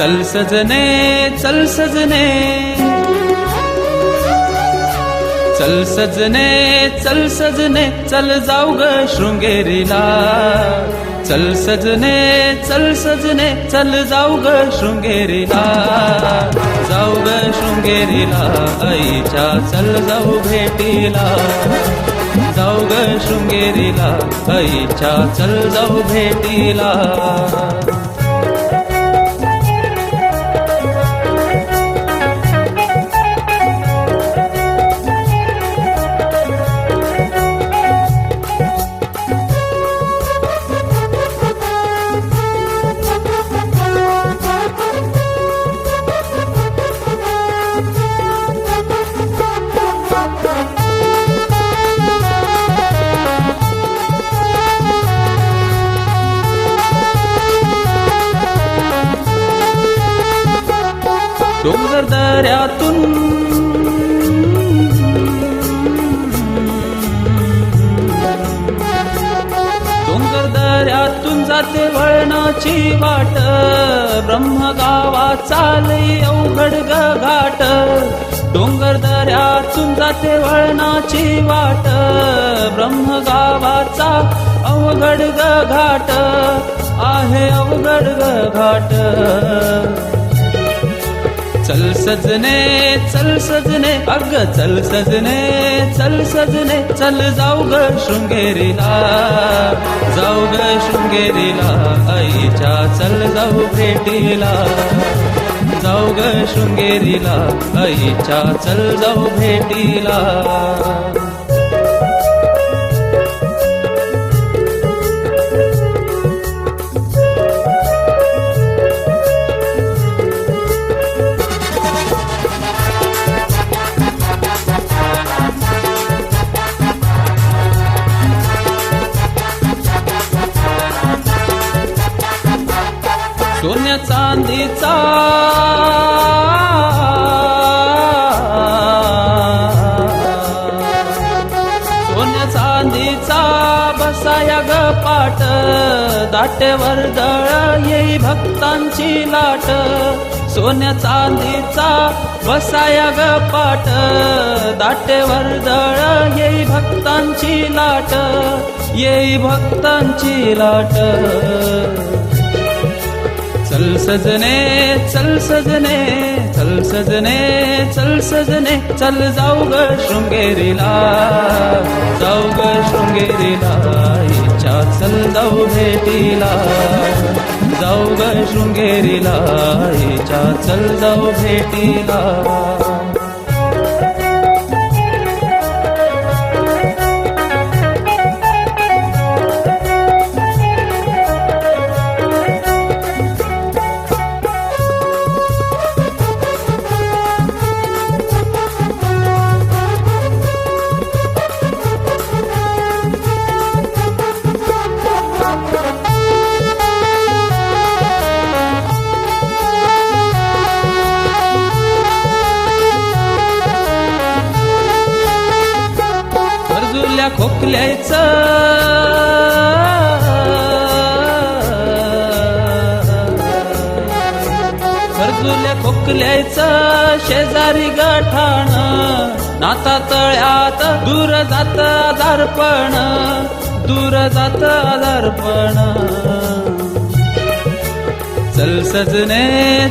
चल सजने चल सजने। चल सजने चल सजने चल जाऊ ग शृंगेरीला। चल सजने चल सजने चल जाऊ ग शृंगेरीला। जाऊ ग शृंगेरीला आईच्या चल जाऊ भेटीला। जाऊ ग शृंगेरीला आईच्या चल जाऊ भेटीला। डोंगर दऱ्यातून डोंगर दऱ्यातून जाते वळणाची वाट. ब्रह्म गावा चालई अवघड ग घाट. डोंगर दऱ्यातून जाते वळणाची वाट. ब्रह्म गावाचा अवघड ग घाट. आहे अवघड ग घाट. चल सजने चल सजने. अग चल सजने चल सजने. चल जाऊ ग शृंगेरीला जाऊ ग शृंगेरीला. आईच्या चल जाऊ भेटीला जाऊ ग शृंगेरीला. आईच्या चल जाऊ भेटीला. सोन्या चांदीचा सोन्या चांदीचा बसाया ग पाट. दाटेवर दळ येई भक्तांची लाट. सोन्या चांदीचा बसाया ग पाट. दाटेवर दळ येई भक्तांची लाट. येई भक्तांची लाट. चल सजने चल सजने चल सजने चल सजने चल जाऊ ग शृंगेरीला जाऊ ग शृंगेरीला इच्छा चल जाऊ भेटीला. जाऊ ग शृंगेरीला इच्छा चल जाऊ भेटीला. खरजुल्या खोकल्याचं. गरजुल्या खोकल्याचं शेजारी गठाण. नाता तळ्यात दूर जात आजारपण दूर जात आजारपण सजने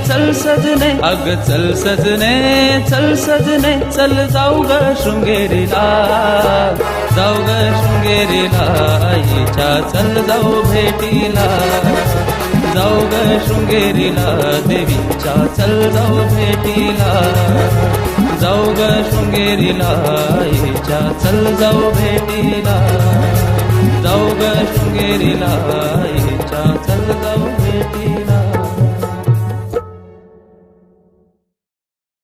चल सजने अग चल सजने चल सजने चल जाऊ ग शृंगेरीला जाऊ ग शृंगेरीला आईच्या चल जाऊ भेटीला. जाऊ ग शृंगेरीला देवीच्या चल जाऊ भेटीला. जाऊ ग शृंगेरीला आईच्या चल जाऊ भेटीला. जाऊ ग शृंगेरीला